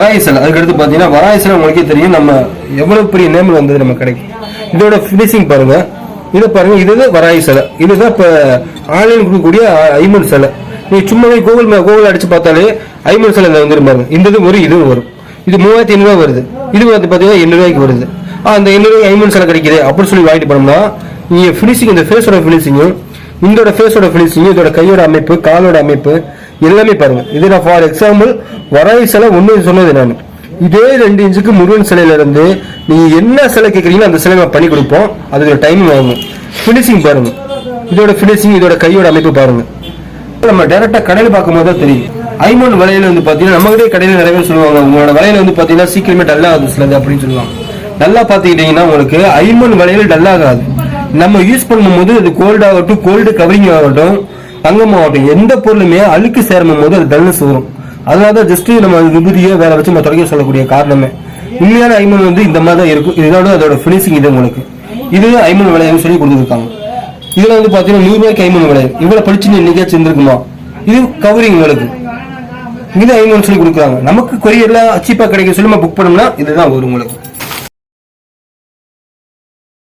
வராயசல் அதுக்கடுத்து பார்த்தீங்கன்னா வராய் உங்களுக்கே தெரியும் நம்ம எவ்வளோ பெரிய நேமில் வந்தது நம்ம கிடைக்கும் இதோட ஃபினிஷிங் பாருங்க. இதை பாருங்க இது வராயி சிலை. இதுதான் இப்போ ஆன்லைன் கொடுக்கக்கூடிய ஐமன் சிலை. நீ சும்மாவே கூகுள் கூகுள் அடிச்சு பார்த்தாலே ஐமன் சிலை இந்த வந்துரும் பாருங்க. இந்த இது வரும் இதுவும் வரும். இது மூவாயிரத்தி ஐநூறுவா வருது. இது வந்து பார்த்தீங்கன்னா எண்ணூறுவாய்க்கு வருது. ஆ அந்த எண்ணூறு ஐமன் சிலை கிடைக்குது அப்படின்னு சொல்லி வாங்கிட்டு போனோம்னா நீங்கள் ஃபினிஷிங் இந்த ஃபேஸோட ஃபினிஷிங்கும் இதோட ஃபேஸோட ஃபினிஷிங் இதோட கையோட அமைப்பு காலோட அமைப்பு எல்லாமே பாருங்க இது நான் ஃபார் எக்ஸாம்பிள் வராய் சிலை ஒன்று சொன்னது நான். இதே ரெண்டு இன்ச்சுக்கு முருகன் சிலையில இருந்து நீங்க என்ன சிலை கேட்குறீங்களோ அந்த சிலை நான் பண்ணி கொடுப்போம். அதுக்கு டைம் ஆகும் ஃபினிஷிங் பாருங்க. இதோட ஃபினிஷிங் இதோட கையோட அமைப்பு பாருங்க. நம்ம டேரக்டா கடையில் பார்க்கும்போது தான் தெரியும். ஐமோன் வலையில வந்து பாத்தீங்கன்னா நம்மகிட்டே கடையில் நிறைய பேர் சொல்லுவாங்க உங்களோட வலையில வந்து பாத்தீங்கன்னா சீக்கிரமே டல் ஆகுது சிலது அப்படின்னு சொல்லுவாங்க. நல்லா பாத்துக்கிட்டீங்கன்னா உங்களுக்கு ஐமோன் வலையில டல்லாகாது நம்ம யூஸ் பண்ணும்போது அது கோல்ட் ஆகட்டும் கோல்டு கவரிங் ஆகட்டும் தங்கம் மாவட்டம் எந்த பொருளுமே அழுக்கு சேரும் போது அது டல்னஸ் வரும் அதனால தான் ஜஸ்ட் நம்ம விபூதியோ வேற வச்சு நம்ம தொடக்க சொல்லக்கூடிய காரணமே. உண்மையான ஐமன் வந்து இந்த மாதிரி தான் இருக்கும். இதோட அதோட ஃபினிஷிங் இது உங்களுக்கு. இது ஐமன் விலைன்னு சொல்லி கொடுத்துருக்காங்க. இதுல வந்து பாத்தீங்கன்னா நூறு ரூபாய்க்கு ஐமன் விலை இவ்வளவு படிச்சு என்னைக்காச்சும் இருந்திருக்குமா இது கவரிங் உங்களுக்கு. இது ஐமன் சொல்லி கொடுக்குறாங்க. நமக்கு கொரியர்ல சீப்பா கிடைக்க சொல்லி நம்ம புக் பண்ணோம்னா இதுதான் வரும் உங்களுக்கு.